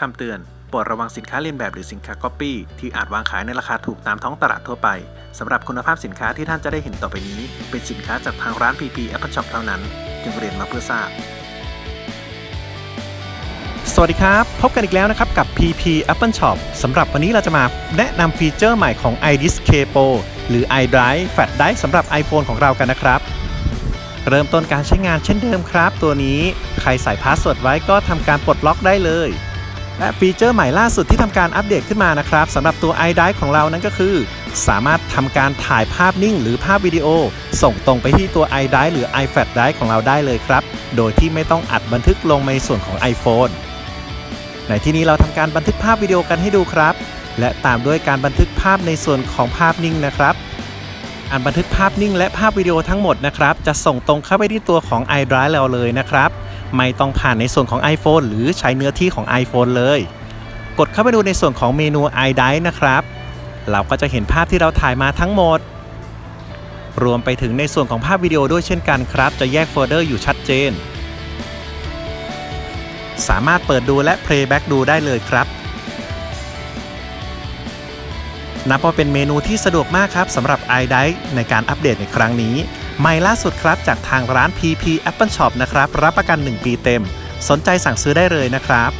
คำเตือน โปรดระวังสินค้าเลียนแบบหรือสินค้าก๊อปปี้ที่อาจวางขายในราคาถูกตามท้องตลาดทั่วไป สำหรับคุณภาพสินค้าที่ท่านจะได้เห็นต่อไปนี้ เป็นสินค้าจากทางร้าน PP Apple Shop เท่านั้น จึงเรียนมาเพื่อทราบ สวัสดีครับ พบกันอีกแล้วนะครับกับ PP Apple Shop สำหรับวันนี้เราจะมาแนะนำฟีเจอร์ใหม่ของ iDisk K Pro หรือ iDrive Flash Drive สำหรับ iPhone ของเรากันนะครับเริ่มต้นการใช้งานเช่นเดิมครับ ตัวนี้ใครใส่พาสเวิร์ดไว้ก็ทำการปลดล็อกได้เลย และฟีเจอร์ใหม่ล่าสุดที่ทำการอัปเดตขึ้นมานะครับสำหรับตัว iDrive ของเรานั้นก็คือ สามารถทำการถ่ายภาพนิ่ง หรือภาพวิดีโอ ส่งตรงไปที่ตัว iDrive หรือ iFlash Drive ของเราได้เลยครับ โดยที่ไม่ต้องอัดบันทึกลงในส่วนของ iPhone ในที่นี้เราทำการบันทึกภาพวิดีโอกันให้ดูครับ และตามด้วยการบันทึกภาพในส่วนของภาพนิ่งนะครับการบันทึกภาพนิ่งและภาพวิดีโอทั้งหมดนะครับ จะส่งตรงเข้าไปที่ตัวของ iDrive เราเลยนะครับ ไม่ต้องผ่านในส่วนของ iPhone หรือใช้เนื้อที่ของ iPhone เลย กดเข้าไปดูในส่วนของเมนู iDrive นะครับ เราก็จะเห็นภาพที่เราถ่ายมาทั้งหมด รวมไปถึงในส่วนของภาพวิดีโอด้วยเช่นกันครับ จะแยกโฟลเดอร์อยู่ชัดเจน สามารถเปิดดูและ playback ดูได้เลยครับนับว่าเป็นเมนูที่สะดวกมากครับสำหรับ iDrive ในการอัปเดตในครั้งนี้ ใหม่ล่าสุดครับจากทางร้าน PP Apple Shop นะครับ รับประกัน 1 ปีเต็ม สนใจสั่งซื้อได้เลยนะครับ